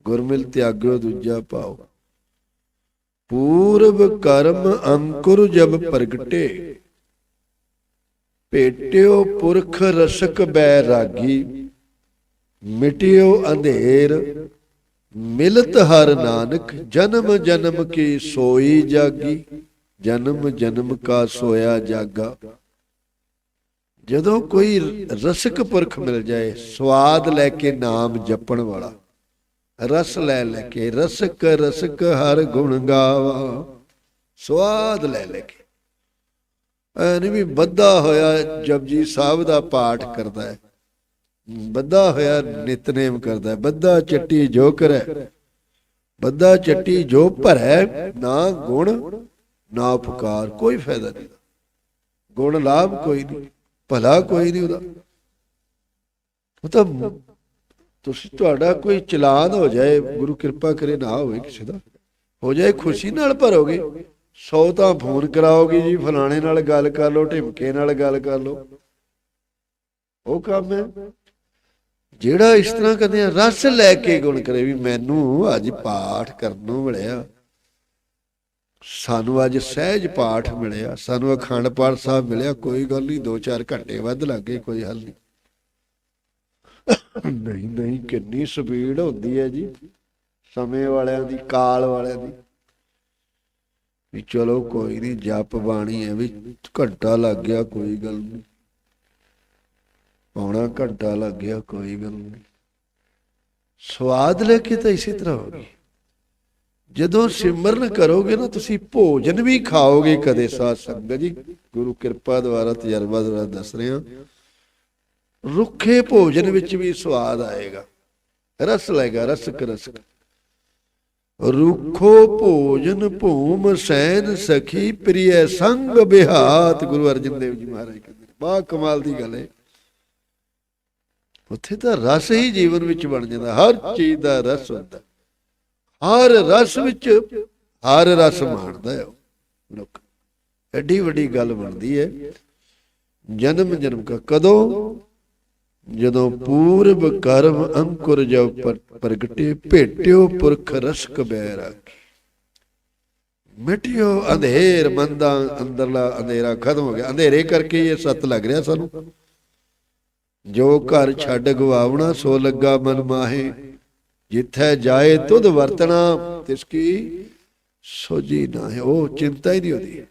ਗੁਰ ਮਿਲ ਤਿਆਗੋ ਦੂਜਾ ਭਾਉ। ਪੂਰਬ ਕਰਮ ਅੰਕੁਰ ਜਬ ਪ੍ਰਗਟੇ। ਭੇਟਿਓ ਪੁਰਖ ਰਸਕ ਬੈ ਰਾਗੀ। ਮਿਟਿਓ ਅੰਧੇਰ। ਮਿਲਤ ਹਰ ਨਾਨਕ, ਜਨਮ ਜਨਮ ਕੀ ਸੋਈ ਜਾਗੀ, ਜਨਮ ਜਨਮ ਕਾ ਸੋਇਆ ਜਾਗਾ। ਜਦੋਂ ਕੋਈ ਰਸਕ ਪੁਰਖ ਮਿਲ ਜਾਏ, ਸਵਾਦ ਲੈ ਕੇ ਨਾਮ ਜਪਣ ਵਾਲਾ, ਰਸ ਲੈ ਲੈ ਕੇ, ਰਸਕ ਰਸਕ ਹਰ ਗੁਣ ਗਾਵਾ, ਸਵਾਦ ਲੈ ਲੈ ਕੇ। ਐਨ ਵੀ ਬੱਧਾ ਹੋਇਆ ਜਪਜੀ ਸਾਹਿਬ ਦਾ ਪਾਠ ਕਰਦਾ ਹੈ। ਬੱਧਾ ਹੋਇਆ ਨਿਤਨੇਮ ਕਰਦਾ ਹੈ। ਬੱਧਾ ਚੱਟੀ ਜੋ ਕਰੈ। ਬੱਧਾ ਚੱਟੀ ਜੋ ਭਰੈ, ਨਾ ਗੁਣ, ਨਾ ਉਪਕਾਰ ਕੋਈ ਫਾਇਦਾ ਨਹੀਂ ਗੁਣ ਲਾਭ ਕੋਈ ਨਹੀਂ, ਭਲਾ ਕੋਈ ਨਹੀਂ ਉਹਦਾ। ਉਹ ਤੁਸੀਂ ਤੁਹਾਡਾ ਕੋਈ ਚਲਾਨ ਹੋ ਜਾਏ, ਗੁਰੂ ਕਿਰਪਾ ਕਰੇ ਨਾ ਹੋਵੇ ਕਿਸੇ ਦਾ, ਹੋ ਜਾਏ ਖੁਸ਼ੀ ਨਾਲ ਭਰੋਗੇ। ਸੌ ਤਾਂ ਫੋਨ ਕਰਾਓਗੇ ਜੀ, ਫਲਾਣੇ ਨਾਲ ਗੱਲ ਕਰ ਲਓ, ਢਿਮਕੇ ਨਾਲ ਗੱਲ ਕਰ ਲਓ। ਉਹ ਕੰਮ ਹੈ। ਜਿਹੜਾ ਇਸ ਤਰ੍ਹਾਂ ਕਹਿੰਦੇ ਰਸ ਲੈ ਕੇ ਗੁਣ ਕਰੇ ਵੀ ਮੈਨੂੰ ਅੱਜ ਪਾਠ ਕਰਨ ਨੂੰ ਮਿਲਿਆ। ਸਾਨੂੰ ਅੱਜ ਸਹਿਜ ਪਾਠ ਮਿਲਿਆ। ਸਾਨੂੰ ਅਖੰਡ ਪਾਠ ਸਾਹਿਬ ਮਿਲਿਆ। ਕੋਈ ਗੱਲ ਨਹੀਂ 2-4 ਘੰਟੇ ਵੱਧ ਲੱਗੇ, ਕੋਈ ਹੱਲ ਨਹੀਂ। ਨਹੀਂ ਨਹੀਂ, ਕਿੰਨੀ ਸਪੀਡ ਹੁੰਦੀ ਹੈ ਜੀ। ਸਮੇਂ ਵਾਲਿਆਂ ਦੀ, ਕਾਲ ਵਾਲਿਆਂ ਦੀ। ਵੀ ਚਲੋ ਕੋਈ ਨਹੀਂ, ਜਪ ਬਾਣੀ ਹੈ ਵੀ ਘੰਟਾ ਲੱਗ ਗਿਆ, ਕੋਈ ਗੱਲ ਨਹੀਂ। ਪੌਣਾ ਘੰਟਾ ਲੱਗ ਗਿਆ, ਕੋਈ ਗੱਲ ਨਹੀਂ। ਸਵਾਦ ਲੈ ਕੇ ਤਾਂ ਇਸੇ ਤਰ੍ਹਾਂ ਹੋਗੀ ਜਦੋਂ ਸਿਮਰਨ ਕਰੋਗੇ ਨਾ, ਤੁਸੀਂ ਭੋਜਨ ਵੀ ਖਾਓਗੇ ਕਦੇ ਸਾਧ ਸੰਗਤ ਜੀ। ਗੁਰੂ ਕਿਰਪਾ ਦੁਆਰਾ ਤਜਰਬਾ ਦੁਆਰਾ ਦੱਸ ਰਿਹਾ ਰੁੱਖੇ ਭੋਜਨ ਵਿੱਚ ਵੀ ਸਵਾਦ ਆਏਗਾ। ਰਸ ਲਏਗਾ ਰਸਕ ਰਸਕ ਰੁੱਖੋ ਭੋਜਨ ਭੂਮ ਸੈਨ ਸਖੀ, ਪ੍ਰਿਯ ਸੰਗ ਬਿਹਾਤ। ਗੁਰੂ ਅਰਜਨ ਦੇਵ ਜੀ ਮਹਾਰਾਜ ਕਹਿੰਦੇ ਬਾ ਕਮਾਲ ਦੀ ਗੱਲ ਹੈ। ਉੱਥੇ ਤਾਂ ਰਸ ਹੀ ਜੀਵਨ ਵਿੱਚ ਬਣ ਜਾਂਦਾ, ਹਰ ਚੀਜ਼ ਦਾ ਰਸ ਹੁੰਦਾ। ਹਰ ਰਸ ਵਿੱਚ, ਹਰ ਰਸ ਮਾਣਦਾ ਹੈ ਉਹ ਐਡੀ ਵੱਡੀ ਗੱਲ ਬਣਦੀ ਹੈ, ਜਨਮ ਜਨਮ ਕਾ ਕਦੋਂ? ਜਦੋਂ ਪੂਰਬ ਕਰਮ ਅੰਕੁਰ ਜੋ ਪ੍ਰਗਟੇ, ਭੇਟਿਓ ਪੁਰਖ ਰਸ ਬੈਰਾਗੀ ਮਿਟਿਓ ਅੰਧੇਰ ਮੰਦਾ ਅੰਦਰਲਾ ਅੰਧੇਰਾ ਖਤਮ ਹੋ ਗਿਆ। ਅੰਧੇਰੇ ਕਰਕੇ ਇਹ ਸੱਤ ਲੱਗ ਰਿਹਾ ਸਾਨੂੰ। ਜੋ ਘਰ ਛੱਡ ਗਵਾਵਣਾ ਸੋ ਲੱਗਾ ਮਨ ਮਾਹੇ। ਜਿੱਥੇ ਜਾਏ ਤੁਧ ਵਰਤਣਾ, ਤਿਸ ਕੀ ਸੋਜੀ ਨਾ ਹੈ। ਉਹ ਚਿੰਤਾ ਹੀ ਨਹੀਂ ਹੁੰਦੀ।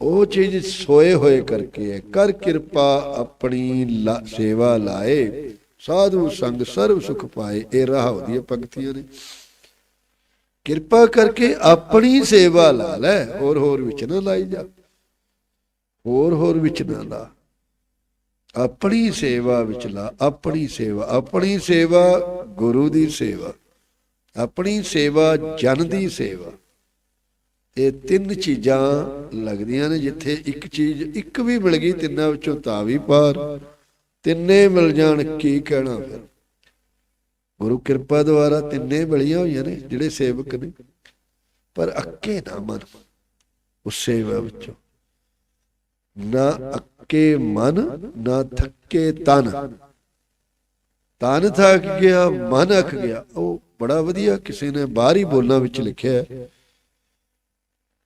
ਉਹ ਚੀਜ਼ ਸੋਏ ਹੋਏ ਕਰਕੇ ਹੈ। ਕਰ ਕਿਰਪਾ ਆਪਣੀ ਲਾ- ਸੇਵਾ ਲਾਏ। ਸਾਧੂ ਸੰਗ ਸਰਬ ਸੁਖ ਪਾਏ। ਇਹ ਰਾਹ ਦੀਆਂ ਪੰਕਤੀਆਂ ਨੇ। ਕਿਰਪਾ ਕਰਕੇ ਆਪਣੀ ਸੇਵਾ ਲਾ ਲੈ। ਹੋਰ ਹੋਰ ਵਿੱਚ ਨਾ ਲਾਈ ਜਾ। ਹੋਰ ਹੋਰ ਵਿੱਚ ਨਾ ਲਾ। ਆਪਣੀ ਸੇਵਾ ਵਿੱਚ ਲਾ, ਆਪਣੀ ਸੇਵਾ ਆਪਣੀ ਸੇਵਾ ਗੁਰੂ ਦੀ ਸੇਵਾ, ਆਪਣੀ ਸੇਵਾ ਜਨ ਦੀ ਸੇਵਾ। ਇਹ ਤਿੰਨ ਚੀਜ਼ਾਂ ਲੱਗਦੀਆਂ ਨੇ ਜਿੱਥੇ ਇੱਕ ਚੀਜ਼ ਇੱਕ ਵੀ ਮਿਲ ਗਈ, ਤਿੰਨਾਂ ਵਿੱਚੋਂ ਤਾਂ ਵੀ ਪਾਰ। ਤਿੰਨੇ ਮਿਲ ਜਾਣ, ਕੀ ਕਹਿਣਾ ਫਿਰ? ਗੁਰੂ ਕਿਰਪਾ ਦੁਆਰਾ ਤਿੰਨੇ ਮਿਲੀਆਂ ਹੋਈਆਂ ਨੇ, ਜਿਹੜੇ ਸੇਵਕ ਨੇ। ਪਰ ਅੱਕੇ ਨਾ ਮਨ ਉਸ ਸੇਵਾ ਵਿੱਚੋਂ। ਨਾ ਅੱਕੇ ਮਨ, ਨਾ ਥੱਕੇ ਤਨ। ਤਨ ਥੱਕ ਗਿਆ, ਮਨ ਅੱਕ ਗਿਆ। ਉਹ ਬੜਾ ਵਧੀਆ ਕਿਸੇ ਨੇ ਬਾਹਰੀ ਬੋਲਾਂ ਵਿੱਚ ਲਿਖਿਆ ਹੈ।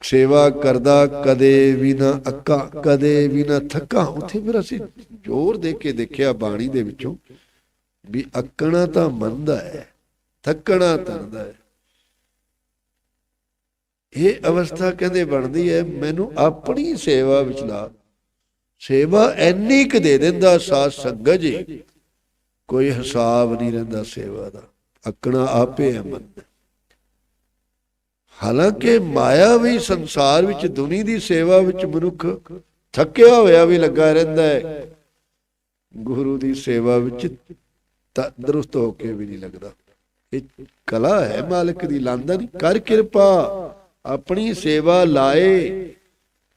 ਸੇਵਾ ਕਰਦਾ ਕਦੇ ਵੀ ਨਾ ਅੱਕਾ, ਕਦੇ ਵੀ ਨਾ ਥੱਕਾ। ਉੱਥੇ ਫਿਰ ਅਸੀਂ ਜ਼ੋਰ ਦੇ ਕੇ ਦੇਖਿਆ ਬਾਣੀ ਦੇ ਵਿੱਚੋਂ ਵੀ ਅੱਕਣਾ ਤਾਂ ਮੰਦਾ ਹੈ, ਥੱਕਣਾ ਤਰਦਾ ਹੈ। ਇਹ ਅਵਸਥਾ ਕਹਿੰਦੇ ਬਣਦੀ ਹੈ, ਮੈਨੂੰ ਆਪਣੀ ਸੇਵਾ ਵਿੱਚ ਲਾ ਸੇਵਾ ਐਨੀ ਕੁ ਦੇ ਦਿੰਦਾ ਸਾਧ ਸੰਗਤ ਜੀ, ਕੋਈ ਹਿਸਾਬ ਨਹੀਂ ਰਹਿੰਦਾ ਸੇਵਾ ਦਾ। ਅੱਕਣਾ ਆਪੇ ਹੈ ਮਨ। ਹਾਲਾਂਕਿ ਮਾਇਆ ਵੀ ਸੰਸਾਰ ਵਿੱਚ ਦੁਨੀ ਦੀ ਸੇਵਾ ਵਿੱਚ ਮਨੁੱਖ ਥੱਕਿਆ ਹੋਇਆ ਵੀ ਲੱਗਾ ਰਹਿੰਦਾ ਹੈ। ਗੁਰੂ ਦੀ ਸੇਵਾ ਵਿੱਚ ਤੰਦਰੁਸਤ ਹੋ ਕੇ ਵੀ ਨਹੀਂ ਲੱਗਦਾ। ਇਹ ਕਲਾ ਹੈ ਮਾਲਕ ਦੀ, ਲਾਂਦਾ ਨਹੀਂ। ਕਰ ਕਿਰਪਾ, ਆਪਣੀ ਸੇਵਾ ਲਾਏ,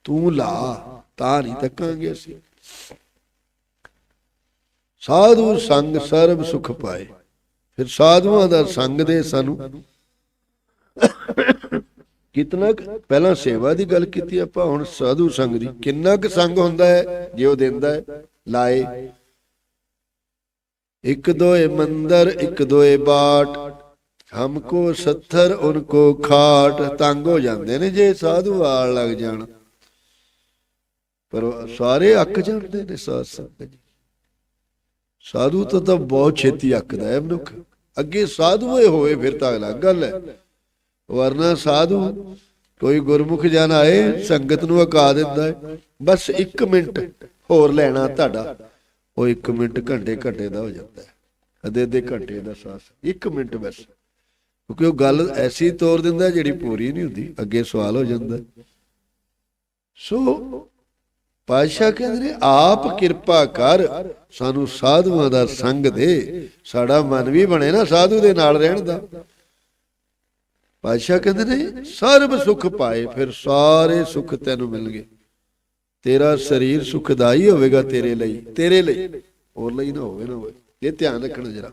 ਤੂੰ ਲਾ। ਤਾਂ ਨਹੀਂ ਤੱਕਾਂਗੇ ਅਸੀਂ। ਸਾਧੂ ਸੰਗ ਸਰਬ ਸੁਖ ਪਾਏ। ਫਿਰ ਸਾਧੂਆਂ ਦਾ ਸੰਗ ਦੇ ਸਾਨੂੰ ਕਿਤਨਾ ਪਹਿਲਾਂ ਸੇਵਾ ਦੀ ਗੱਲ ਕੀਤੀ ਆਪਾਂ, ਹੁਣ ਸਾਧੂ ਸੰਗ ਦੀ। ਕਿੰਨਾ ਕੁ ਸੰਗ ਹੁੰਦਾ ਹੈ ਜੇ ਉਹ ਦਿੰਦਾ ਹੈ? ਲਾਏ। ਇੱਕ ਦੋਏ ਮੰਦਰ, ਇੱਕ ਦੋਏ ਬਾਟ। ਹਮਕੋ ਸੱਥਰ ਉਨਕੋ ਖਾਟ। ਤੰਗ ਹੋ ਜਾਂਦੇ ਨੇ ਜੇ ਸਾਧੂ ਆਲ ਲੱਗ ਜਾਣ। ਪਰ ਸਾਰੇ ਅੱਕ ਜਾਂਦੇ ਨੇ ਸਾਧ ਸੰਗਤ ਜੀ। ਸਾਧੂ ਤਾਂ ਤਾਂ ਬਹੁਤ ਛੇਤੀ ਅੱਕਦਾ ਹੈ ਮਨੁੱਖ। ਅੱਗੇ ਸਾਧੂ ਹੀ ਹੋਵੇ ਫਿਰ ਤਾਂ ਅਲੱਗ ਗੱਲ ਹੈ। ਵਰਨਾ ਸਾਧੂ ਕੋਈ ਗੁਰਮੁਖ ਜਨ ਆਏ, ਸੰਗਤ ਨੂੰ ਅਕਾ ਦਿੰਦਾ ਹੈ। ਬਸ 1 ਮਿੰਟ ਹੋਰ ਲੈਣਾ ਤੁਹਾਡਾ। ਉਹ 1 ਮਿੰਟ ਘੰਟੇ ਘੰਟੇ ਦਾ ਹੋ ਜਾਂਦਾ ਹੈ। ਅੱਧੇ ਅੱਧੇ ਘੰਟੇ ਦਾ ਸਾਸ 1 ਮਿੰਟ ਬਸ। ਕਿਉਂਕਿ ਉਹ ਗੱਲ ਐਸੀ ਤੋਰ ਦਿੰਦਾ ਜਿਹੜੀ ਪੂਰੀ ਨਹੀਂ ਹੁੰਦੀ। ਅੱਗੇ ਸਵਾਲ ਹੋ ਜਾਂਦਾ ਸੋ ਪਾਤਸ਼ਾਹ ਕਹਿੰਦੇ ਨੇ, ਆਪ ਕਿਰਪਾ ਕਰ, ਸਾਨੂੰ ਸਾਧੂਆਂ ਦਾ ਸੰਗ ਦੇ। ਸਾਡਾ ਮਨ ਵੀ ਬਣੇ ਨਾ ਸਾਧੂ ਦੇ ਨਾਲ ਰਹਿਣ ਦਾ। ਪਾਤਸ਼ਾਹ ਕਹਿੰਦੇ ਨੇ, ਸਰਬ ਸੁਖ ਪਾਏ, ਫਿਰ ਸਾਰੇ ਸੁਖ ਤੈਨੂੰ ਮਿਲਣਗੇ। ਤੇਰਾ ਸਰੀਰ ਸੁਖਦਾਈ ਹੋਵੇਗਾ ਤੇਰੇ ਲਈ ਤੇਰੇ ਲਈ। ਹੋਰ ਲਈ ਨਾ ਹੋਵੇ ਨਾ ਹੋਵੇ। ਇਹ ਧਿਆਨ ਰੱਖਣਾ ਜਰਾ।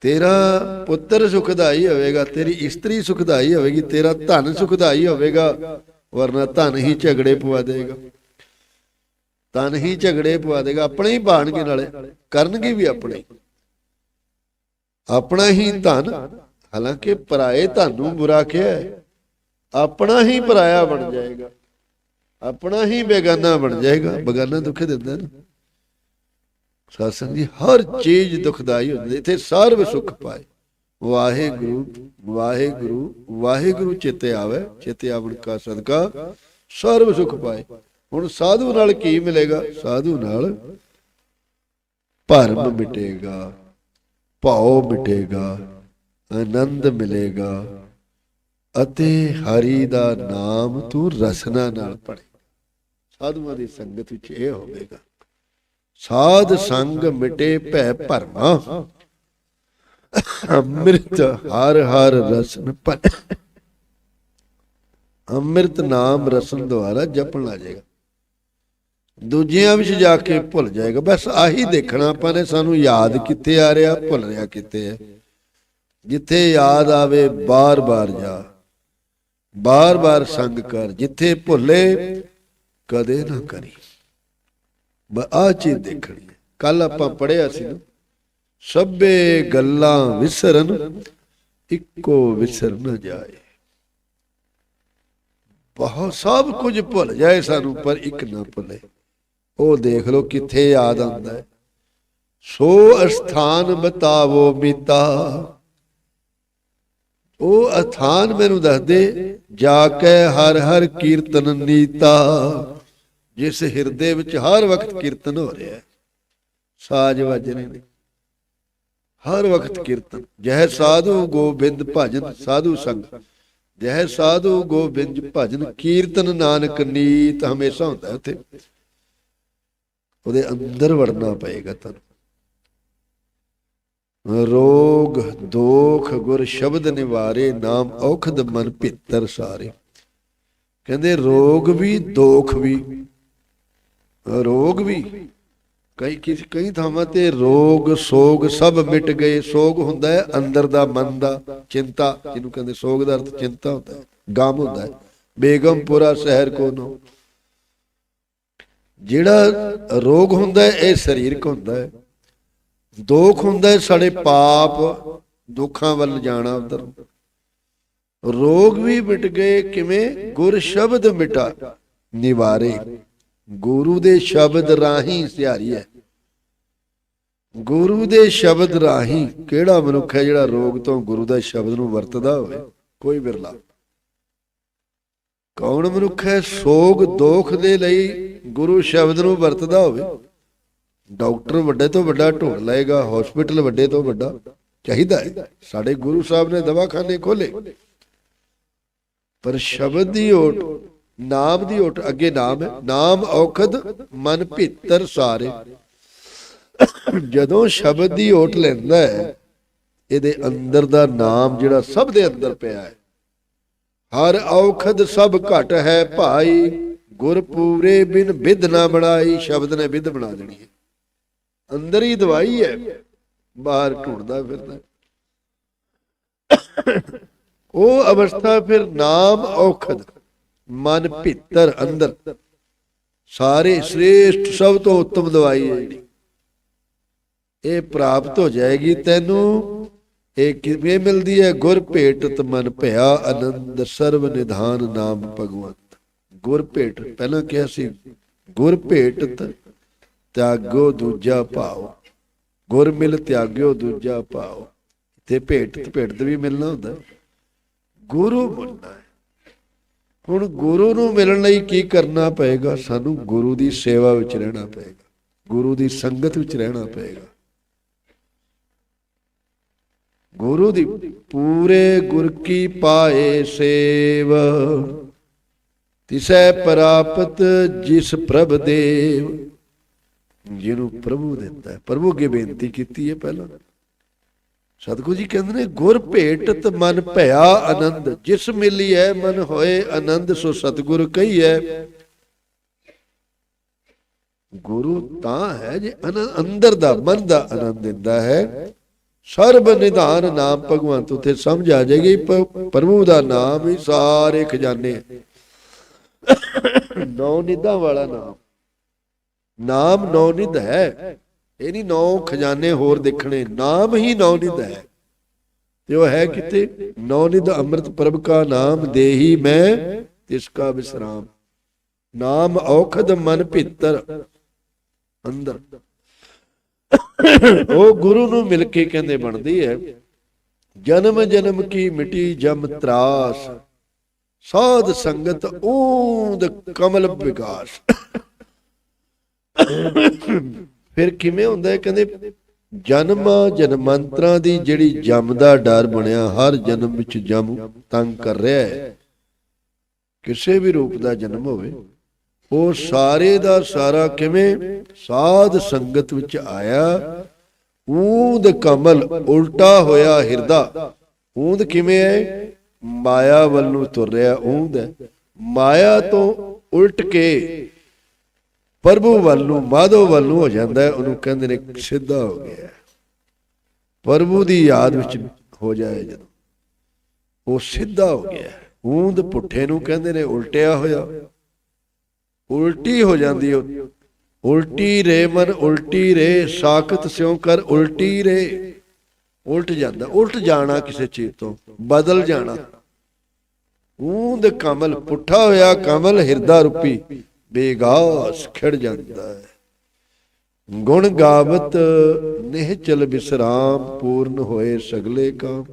ਤੇਰਾ ਪੁੱਤਰ ਸੁਖਦਾਈ ਹੋਵੇਗਾ, ਤੇਰੀ ਇਸਤਰੀ ਸੁਖਦਾਈ ਹੋਵੇਗੀ, ਤੇਰਾ ਧਨ ਸੁਖਦਾਈ ਹੋਵੇਗਾ। ਵਰਨਾ ਧਨ ਹੀ ਝਗੜੇ ਪਵਾ ਦੇਗਾ। ਧਨ ਹੀ ਝਗੜੇ ਪਵਾ ਦੇਗਾ, ਆਪਣੇ ਹੀ ਬਾਣਗੇ ਨਾਲੇ, ਕਰਨਗੇ ਵੀ ਆਪਣੇ। ਆਪਣਾ ਹੀ ਧਨ, ਹਾਲਾਂਕਿ ਪਰਾਏ ਧਨ ਬੁਰਾ ਕਿਹਾ ਆਪਣਾ ਹੀ ਪਰਾਇਆ ਬਣ ਜਾਏਗਾ। ਆਪਣਾ ਹੀ ਬੇਗਾਨਾ ਬਣ ਜਾਏਗਾ। ਬੇਗਾਨਾ ਦੁੱਖ ਦਿੰਦਾ ਨਾ। ਸਾਸਨ ਜੀ, ਹਰ ਚੀਜ਼ ਦੁਖਦਾਈ ਹੁੰਦੀ ਇੱਥੇ ਸਰਵ ਸੁਖ ਪਾਏ। ਵਾਹਿਗੁਰੂ ਵਾਹਿਗੁਰੂ ਵਾਹਿਗੁਰੂ ਚਿੱਤੇ ਆਵੇ, ਚਿੱਤੇ ਆਵਣ ਕਾ ਸਦਕਾ ਸਰਬ ਸੁਖ ਪਾਏ। ਹੁਣ ਸਾਧੂ ਨਾਲ ਕੀ ਮਿਲੇਗਾ? ਸਾਧੂ ਨਾਲ ਭਰਮ ਮਿਟੇਗਾ, ਭਾਉ ਮਿਟੇਗਾ, ਆਨੰਦ ਮਿਲੇਗਾ ਅਤੇ ਹਰੀ ਦਾ ਨਾਮ ਤੂੰ ਰਸਨਾ ਨਾਲ ਪੜੇ ਸਾਧੂਆਂ ਦੀ ਸੰਗਤ ਵਿੱਚ ਇਹ ਹੋਵੇਗਾ, ਸਾਧ ਸੰਗ ਮਿਟੇ ਭੈ ਭਰਮਾ ਅੰਮ੍ਰਿਤ, ਹਰ ਹਰ ਰਸਨ ਪਰ ਅੰਮ੍ਰਿਤ ਨਾਮ ਰਸਨ ਦੁਆਰਾ ਜਪਣ ਲੱਗ ਜਾਏਗਾ। ਦੂਜਿਆਂ ਵਿੱਚ ਜਾ ਕੇ ਭੁੱਲ ਜਾਏਗਾ। ਬਸ ਆਹੀ ਦੇਖਣਾ ਆਪਾਂ ਨੇ, ਸਾਨੂੰ ਯਾਦ ਕਿੱਥੇ ਆ ਰਿਹਾ, ਭੁੱਲ ਰਿਹਾ ਕਿੱਥੇ ਹੈ। ਜਿੱਥੇ ਯਾਦ ਆਵੇ, ਬਾਰ-ਬਾਰ ਜਾ। ਬਾਰ-ਬਾਰ ਸੰਗ ਕਰ। ਜਿੱਥੇ ਭੁੱਲੇ, ਕਦੇ ਨਾ ਕਰੀ। ਬ ਆ ਚੀਜ਼ ਦੇਖਣੀ ਕੱਲ ਆਪਾਂ ਪੜਿਆ ਸੀ ਨਾ ਸਭੇ ਗੱਲਾਂ ਵਿਸਰਨ, ਇੱਕੋ ਵਿਸਰ ਨਾ ਜਾਏ। ਬਹੁਤ ਸਭ ਕੁਝ ਭੁੱਲ ਜਾਏ ਸਾਨੂੰ, ਪਰ ਇੱਕ ਨਾ ਭੁੱਲੇ। ਉਹ ਦੇਖ ਲਓ ਕਿੱਥੇ ਯਾਦ ਆਉਂਦਾ ਹੈ। ਸੋ ਅਸਥਾਨ ਬਤਾਵੋ ਮੀਤਾ ਉਹ ਅਥਾਨ ਮੈਨੂੰ ਦੱਸਦੇ ਜਾ ਕੇ ਹਰ ਹਰ ਕੀਰਤਨ ਨੀਤਾ। ਜਿਸ ਹਿਰਦੇ ਵਿੱਚ ਹਰ ਵਕਤ ਕੀਰਤਨ ਹੋ ਰਿਹਾ ਸਾਜ ਵੱਜ ਰਹੇ ਨੇ। ਹਰ ਵਕਤ ਕੀਰਤਨ। ਜਹ ਸਾਧੂ ਗੋਬਿੰਦ ਭਜਨ ਸਾਧੂ ਸੰਗ। ਜਹ ਸਾਧੂ ਗੋਬਿੰਦ ਭਜਨ ਕੀਰਤਨ ਨਾਨਕ ਨੀਤ ਹਮੇਸ਼ਾ ਹੁੰਦਾ ਉੱਥੇ। ਉਹਦੇ ਅੰਦਰ ਵੜਨਾ ਪਏਗਾ ਤੁਹਾਨੂੰ ਰੋਗ, ਦੋਖ, ਗੁਰ ਸ਼ਬਦ ਨਿਵਾਰੇ, ਨਾਮ ਔਖਦ ਮਨ ਭਿੱਤਰ ਸਾਰੇ। ਕਹਿੰਦੇ ਰੋਗ ਵੀ, ਦੋਖ ਵੀ। ਰੋਗ ਵੀ। ਕਈ ਕਿਸ ਕਈ ਥਾਵਾਂ ਤੇ ਰੋਗ, ਸੋਗ ਸਭ ਮਿਟ ਗਏ। ਸੋਗ ਹੁੰਦਾ ਹੈ ਅੰਦਰ ਦਾ ਮਨ ਦਾ ਚਿੰਤਾ। ਜਿਹਨੂੰ ਕਹਿੰਦੇ ਸੋਗ ਦਾ ਅਰਥ ਚਿੰਤਾ ਹੁੰਦਾ ਹੈ, ਗਮ ਹੁੰਦਾ ਹੈ। ਬੇਗਮਪੁਰਾ ਸ਼ਹਿਰ ਕੋ ਨੋ ਜਿਹੜਾ ਰੋਗ ਹੁੰਦਾ ਹੈ, ਇਹ ਸਰੀਰਕ ਹੁੰਦਾ ਹੈ। ਦੋਖ ਹੁੰਦਾ ਹੈ, ਸਾਡੇ ਪਾਪ ਦੁੱਖਾਂ ਵੱਲ ਜਾਣਾ ਉਧਰ। ਰੋਗ ਵੀ ਮਿਟ ਗਏ, ਕਿਵੇਂ? ਗੁਰ ਸ਼ਬਦ ਮਿਟਾ, ਨਿਵਾਰੇ। ਗੁਰੂ ਦੇ ਸ਼ਬਦ ਰਾਹੀਂ ਸਿਹਾਰੀ ਹੈ। ਗੁਰੂ ਦੇ ਸ਼ਬਦ ਰਾਹੀਂ ਕਿਹੜਾ ਮਨੁੱਖ ਹੈ ਜਿਹੜਾ ਰੋਗ ਤੋਂ ਗੁਰੂ ਦਾ ਸ਼ਬਦ ਨੂੰ ਵਰਤਦਾ ਹੋਵੇ? ਕੋਈ ਬਿਰਲਾ ਕੌਣ ਮਨੁੱਖ ਹੈ ਸੋਗ ਦੋਖ ਦੇ ਲਈ ਗੁਰੂ ਸ਼ਬਦ ਨੂੰ ਵਰਤਦਾ ਹੋਵੇ? ਡਾਕਟਰ ਵੱਡੇ ਤੋਂ ਵੱਡਾ ਢੋਲ ਲਏਗਾ ਹਸਪੀਟਲ ਵੱਡੇ ਤੋਂ ਵੱਡਾ। ਚਾਹੀਦਾ ਹੈ। ਸਾਡੇ ਗੁਰੂ ਸਾਹਿਬ ਨੇ ਦਵਾਖਾਨੇ ਖੋਲੇ ਪਰ ਸ਼ਬਦ ਦੀ ਓਟ ਨਾਮ ਦੀ ਓਟ ਅੱਗੇ ਨਾਮ ਹੈ। ਨਾਮ ਔਖਦ, ਮਨ ਭੀਤਰ ਸਾਰੇ। ਜਦੋਂ ਸ਼ਬਦ ਦੀ ਓਟ ਲੈਂਦਾ ਹੈ, ਇਹਦੇ ਅੰਦਰ ਦਾ ਨਾਮ ਜਿਹੜਾ ਸਭ ਦੇ ਅੰਦਰ ਪਿਆ ਹੈ। ਹਰ ਔਖਦ ਸਭ ਘਟ ਹੈ ਭਾਈ ਗੁਰ ਪੂਰੇ ਬਿਨ ਵਿਦ ਨਾ ਬਣਾਈ, ਸ਼ਬਦ ਨੇ ਵਿਧ ਬਣਾ ਦੇਣੀ ਹੈ। ਅੰਦਰ ਹੀ ਦਵਾਈ ਹੈ, ਬਾਹਰ ਢੂੰਡਦਾ ਫਿਰਦਾ। ਉਹ ਅਵਸਥਾ ਫਿਰ ਨਾਮ ਔਖਦ। ਮਨ ਭਿੱਤਰ ਅੰਦਰ। ਸਾਰੇ ਸ੍ਰੇਸ਼ਟ ਸਭ ਤੋਂ ਉੱਤਮ ਦਵਾਈ ਹੈ ਜਿਹੜੀ ਇਹ ਪ੍ਰਾਪਤ ਹੋ ਜਾਏਗੀ ਤੈਨੂੰ। ਇਹ ਕਿਵੇਂ ਮਿਲਦੀ ਹੈ? ਗੁਰ ਭੇਟਤ ਮਨ ਭਇਆ ਆਨੰਦ ਸਰਬ ਨਿਧਾਨ ਨਾਮ ਭਗਵੰਤ। ਗੁਰ ਭੇਟ, ਪਹਿਲਾਂ ਕਿਹਾ ਸੀ, ਗੁਰ ਭੇਟਤ ਤਿਆਗੋ ਦੂਜਾ ਭਾਉ। ਗੁਰ ਮਿਲ ਤਿਆਗਿਓ ਦੂਜਾ ਭਾਉ। ਤੇ ਭੇਟ ਤੇ ਭੇਟ ਵੀ ਮਿਲਣਾ ਹੁੰਦਾ। ਗੁਰੂ ਬਣਨਾ ਹੁਣ ਗੁਰੂ ਨੂੰ ਮਿਲਣ ਲਈ ਕੀ ਕਰਨਾ ਪਏਗਾ? ਸਾਨੂੰ ਗੁਰੂ ਦੀ ਸੇਵਾ ਵਿੱਚ ਰਹਿਣਾ ਪਏਗਾ। ਗੁਰੂ ਦੀ ਸੰਗਤ ਵਿੱਚ ਰਹਿਣਾ ਪਏਗਾ। ਗੁਰੂ ਦੀ ਪੂਰੇ ਗੁਰ ਕੀ ਪਾਏ ਸੇਵ। ਤਿਸੈ ਪ੍ਰਾਪਤ ਜਿਸ ਪ੍ਰਭ ਦੇਵ। ਜਿਹਨੂੰ ਪ੍ਰਭੂ ਦਿੰਦਾ ਪ੍ਰਭੂ ਅੱਗੇ ਬੇਨਤੀ ਕੀਤੀ ਹੈ ਪਹਿਲਾਂ। ਸਤਿਗੁਰੂ ਜੀ ਕਹਿੰਦੇ ਨੇ, ਗੁਰ ਭੇਟਤ ਮਨ ਭਇਆ ਆਨੰਦ, ਜਿਸ ਮਿਲੀ ਹੈ ਮਨ ਹੋਏ ਆਨੰਦ, ਸੋ ਸਤਿਗੁਰ ਕਹੀ ਹੈ ਗੁਰੂ ਤਾਂ ਹੈ ਜੇ ਅੰਦਰ ਦਾ, ਮਨ ਦਾ ਆਨੰਦ ਦਿੰਦਾ ਹੈ। ਸਰਬ ਨਿਧਾਨ ਨਾਮ ਭਗਵੰਤ ਉਥੇ ਸਮਝ ਆ ਜਾਏਗੀ ਪ੍ਰਭੂ ਦਾ ਨਾਮ ਹੀ ਸਾਰੇ ਖਜ਼ਾਨੇ ਨੌ ਨਿਧਾਂ ਵਾਲਾ ਨਾਮ। ਨਾਮ ਨੌ ਨਿਧ ਹੈ। ਇਹ ਨਹੀਂ ਨੌ ਖਜ਼ਾਨੇ ਹੋਰ ਦੇਖਣੇ, ਨਾਮ ਹੀ ਨੌ ਨਿਧ ਹੈ। ਤੇ ਉਹ ਹੈ ਕਿਤੇ ਨੌਨਿਧ ਅੰਮ੍ਰਿਤ ਪ੍ਰਭ ਕਾ ਨਾਮ ਦੇਹੀ ਮੈਂ, ਤਿਸ ਕਾ ਵਿਸਰਾਮ। ਨਾਮ ਔਖਦ ਮਨ ਭੀਤਰ ਅੰਦਰ। ਉਹ ਗੁਰੂ ਨੂੰ ਮਿਲ ਕੇ ਕਹਿੰਦੇ ਬਣਦੀ ਹੈ, ਜਨਮ ਜਨਮ ਕੀ ਮਿਟੀ ਜਮ ਤਰਾਸ, ਸਾਧ ਸੰਗਤ ਊਂਦ ਕਮਲ ਵਿਕਾਸ ਫਿਰ ਕਿਵੇਂ ਹੁੰਦਾ ਹੈ? ਕਹਿੰਦੇ, ਜਨਮ ਜਨਮੰਤਰਾਂ ਦੀ ਜਿਹੜੀ ਜਮ ਦਾ ਡਰ ਬਣਿਆ, ਹਰ ਜਨਮ ਵਿੱਚ ਜਮ ਤੰਗ ਕਰ ਰਿਹਾ ਹੈ। ਕਿਸੇ ਵੀ ਰੂਪ ਦਾ ਜਨਮ ਹੋਵੇ, ਉਹ ਸਾਰੇ ਦਾ ਸਾਰਾ ਕਿਵੇਂ? ਸਾਧ ਸੰਗਤ ਵਿੱਚ ਆਇਆ, ਊਂਦ ਕਮਲ ਉਲਟਾ ਹੋਇਆ ਹਿਰਦਾ। ਊਂਦ ਕਿਵੇਂ ਹੈ? ਮਾਇਆ ਵੱਲ ਨੂੰ ਤੁਰ ਰਿਹਾ ਊਂਦ ਹੈ। ਮਾਇਆ ਤੋਂ ਉਲਟ ਕੇ ਪ੍ਰਭੂ ਵੱਲ ਨੂੰ, ਮਾਧੋ ਵੱਲ ਨੂੰ ਹੋ ਜਾਂਦਾ ਉਹਨੂੰ ਕਹਿੰਦੇ ਨੇ ਸਿੱਧਾ ਹੋ ਗਿਆ ਪ੍ਰਭੂ ਦੀ ਯਾਦ ਵਿੱਚ ਹੋ ਜਾਏ ਜਦੋਂ, ਉਹ ਸਿੱਧਾ ਹੋ ਗਿਆ ਊਂਦ ਪੁੱਠੇ ਨੂੰ ਕਹਿੰਦੇ ਨੇ, ਉਲਟਿਆ ਹੋਇਆ। ਉਲਟੀ ਹੋ ਜਾਂਦੀ ਉਹ ਉਲਟੀ ਰੇ ਮਨ, ਉਲਟੀ ਰੇ, ਸਾਖਤ ਸਿਉ ਕਰ, ਉਲਟੀ ਰੇ। ਉਲਟ ਜਾਂਦਾ, ਉਲਟ ਜਾਣਾ ਕਿਸੇ ਚੀਜ਼ ਤੋਂ, ਬਦਲ ਜਾਣਾ। ਊਂਦ ਕਮਲ, ਪੁੱਠਾ ਹੋਇਆ ਕਮਲ, ਹਿਰਦਾ ਰੂਪੀ। ਬੇਗਾਸ ਖਿੜ ਜਾਂਦਾ ਹੈ। ਗੁਣ ਗਾਵਤ ਨਿਹਚਲ ਵਿਸਰਾਮ ਪੂਰਨ ਹੋਏ ਸਗਲੇ ਕਾਮ।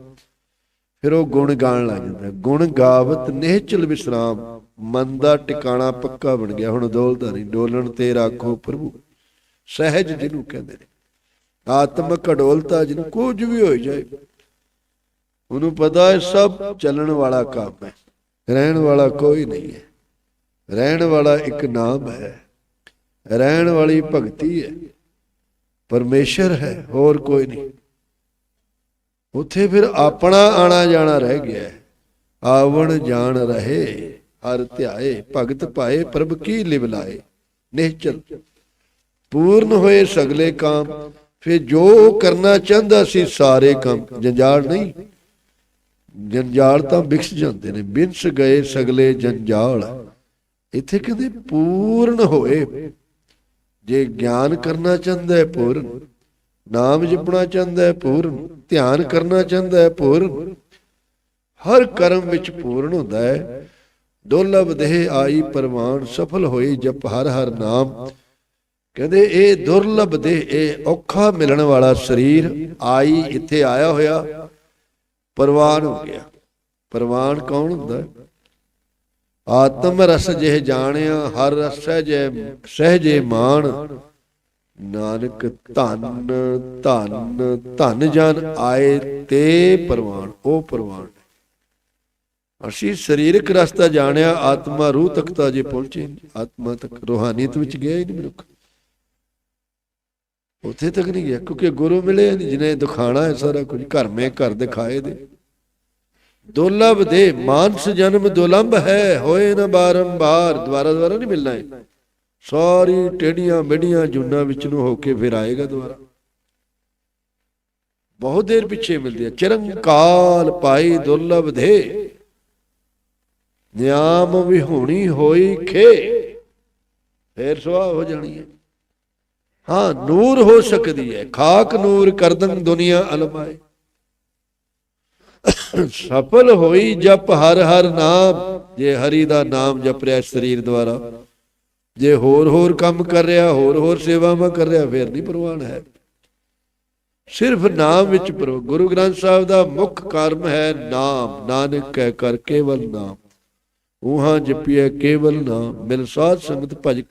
ਫਿਰ ਉਹ ਗੁਣ ਗਾਣ ਲੱਗ ਜਾਂਦਾ ਗੁਣ ਗਾਵਤ ਨਿਹਚਲ ਵਿਸਰਾਮ, ਮਨ ਦਾ ਟਿਕਾਣਾ ਪੱਕਾ ਬਣ ਗਿਆ। ਹੁਣ ਡੋਲਦਾ ਨਹੀਂ। ਡੋਲਣ ਤੇ ਰਾਖੋ ਪ੍ਰਭੂ। ਸਹਿਜ ਜਿਹਨੂੰ ਕਹਿੰਦੇ ਨੇ। ਆਤਮਕ ਅਡੋਲਤਾ ਜਿਹਨੂੰ ਕੁਝ ਵੀ ਹੋ ਜਾਏ, ਉਹਨੂੰ ਪਤਾ ਹੈ ਸਭ ਚੱਲਣ ਵਾਲਾ ਕੰਮ ਹੈ। ਰਹਿਣ ਵਾਲਾ ਕੋਈ ਨਹੀਂ ਹੈ। ਰਹਿਣ ਵਾਲਾ ਇੱਕ ਨਾਮ ਹੈ। ਰਹਿਣ ਵਾਲੀ ਭਗਤੀ ਹੈ। ਪਰਮੇਸ਼ਰ ਹੈ, ਹੋਰ ਕੋਈ ਨਹੀਂ। ਉੱਥੇ ਫਿਰ ਆਪਣਾ ਆਣਾ ਜਾਣਾ ਰਹਿ ਗਿਆ ਆਵਣ ਜਾਣ ਰਹੇ, ਹਰ ਧਿਆਏ, ਭਗਤ ਪਾਏ ਪ੍ਰਭ ਕੀ ਲਿਵ ਲਾਏ? ਨਿਹਚਲ ਪੂਰਨ ਹੋਏ ਸਗਲੇ ਕਾਮ, ਫਿਰ ਜੋ ਉਹ ਕਰਨਾ ਚਾਹੁੰਦਾ ਸੀ ਸਾਰੇ ਕੰਮ। ਜੰਜਾਲ ਨਹੀਂ। ਜੰਜਾਲ ਤਾਂ ਵਿਕਸ ਜਾਂਦੇ ਨੇ। ਬਿਨਸ ਗਏ ਸਗਲੇ ਜੰਜਾਲ। ਇੱਥੇ ਕਹਿੰਦੇ ਪੂਰਨ ਹੋਏ। ਜੇ ਗਿਆਨ ਕਰਨਾ ਚਾਹੁੰਦਾ ਹੈ ਪੂਰਨ, ਨਾਮ ਜਪਣਾ ਚਾਹੁੰਦਾ ਹੈ ਪੂਰਨ, ਧਿਆਨ ਕਰਨਾ ਚਾਹੁੰਦਾ ਹੈ ਪੂਰਨ, ਹਰ ਕਰਮ ਵਿੱਚ ਪੂਰਨ ਹੁੰਦਾ ਹੈ। ਦੁਰਲਭ ਦੇਹ ਆਈ ਪਰਮਾਨ ਸਫਲ ਹੋਈ ਜਪ ਹਰ ਹਰ ਨਾਮ। ਕਹਿੰਦੇ ਇਹ ਦੁਰਲਭ ਦੇਹ, ਇਹ ਔਖਾ ਮਿਲਣ ਵਾਲਾ ਸਰੀਰ ਆਈ, ਇੱਥੇ ਆਇਆ ਹੋਇਆ, ਪਰਵਾਨ ਹੋ ਗਿਆ। ਪਰਵਾਨ ਕੌਣ ਹੁੰਦਾ? ਹੈ? ਆਤਮ ਰਸ ਜਿਹ ਜਾਣਿਆ, ਹਰ ਰਸ ਸਹਿਜੇ ਸਹਿਜੇ ਮਾਨ ਨਾਨਕ ਧਨ ਧਨ ਧਨ ਜਨ ਆਏ ਤੇ ਪਰਵਾਨ, ਉਹ ਪਰਵਾਨ। ਅਸੀਂ ਸਰੀਰਕ ਰਸਤਾ ਜਾਣਿਆ, ਆਤਮਾ ਰੂਹ ਤੱਕ ਤਾਂ ਜੇ ਪਹੁੰਚੇ ਆਤਮਾ ਤੱਕ ਰੋਹਾਨੀਅਤ ਵਿੱਚ ਗਿਆ ਹੀ ਨਹੀਂ ਮਨੁੱਖ। ਉੱਥੇ ਤੱਕ ਨਹੀਂ ਗਿਆ, ਕਿਉਂਕਿ ਗੁਰੂ ਮਿਲੇ ਨਹੀਂ, ਜਿਹਨੇ ਦਿਖਾਣਾ ਹੈ ਸਾਰਾ ਕੁਝ, ਘਰ ਮੇ ਘਰ ਦਿਖਾਏ ਦੇ। ਦੁਰਲਭ ਦੇ ਮਾਨਸ ਜਨਮ ਦੁਲੰਭ ਹੈ, ਹੋਏ ਨਾ ਬਾਰੰਬਾਰ। ਦੁਬਾਰਾ ਦੁਆਰਾ ਨਹੀਂ ਮਿਲਣਾ ਹੈ ਸਾਰੀ ਟੇਡੀਆਂ ਮੇਡੀਆਂ ਜੁਨਾ ਵਿੱਚ ਨੂੰ ਹੋ ਕੇ ਫਿਰ ਆਏਗਾ ਦੁਬਾਰਾ। ਬਹੁਤ ਦੇਰ ਪਿੱਛੇ ਮਿਲਦੀ ਹੈ। ਚਿਰੰਕਾਲ ਪਾਈ ਦੁਰਲਭ ਦੇ। ਨਿਆਮ ਵਿਹੂਣੀ ਹੋਈ ਖੇ। ਫੇਰ ਸੁਆਹ ਹੋ ਜਾਣੀ ਹੈ। ਹਾਂ, ਨੂਰ ਹੋ ਸਕਦੀ ਹੈ। ਖਾਕ ਨੂਰ ਕਰਦਨ ਦੁਨੀਆ ਅਲਮਾਏ। ਸਫਲ ਹੋਈ ਜਪ ਹਰ ਹਰ ਨਾਮ। ਜੇ ਹਰੀ ਦਾ ਨਾਮ ਜਪ ਰਿਹਾ ਸਰੀਰ ਦੁਆਰਾ, ਜੇ ਹੋਰ ਹੋਰ ਕੰਮ ਕਰ ਰਿਹਾ, ਹੋਰ ਹੋਰ ਸੇਵਾਵਾਂ ਕਰ ਰਿਹਾ, ਫਿਰ ਨਹੀਂ ਪ੍ਰਵਾਨ ਹੈ। ਸਿਰਫ ਨਾਮ ਵਿੱਚ ਪ੍ਰੋ, ਗੁਰੂ ਗ੍ਰੰਥ ਸਾਹਿਬ ਦਾ ਮੁੱਖ ਕਰਮ ਹੈ ਨਾਮ। ਨਾਨਕ ਕਹਿ ਕਰ ਕੇਵਲ ਨਾਮ। ਉਹਾਂ ਜਪੀਏ ਕੇਵਲ ਨਾਮ। ਮਿਲ ਸਾਧ ਸੰਗਤ ਭਜ ਕੇ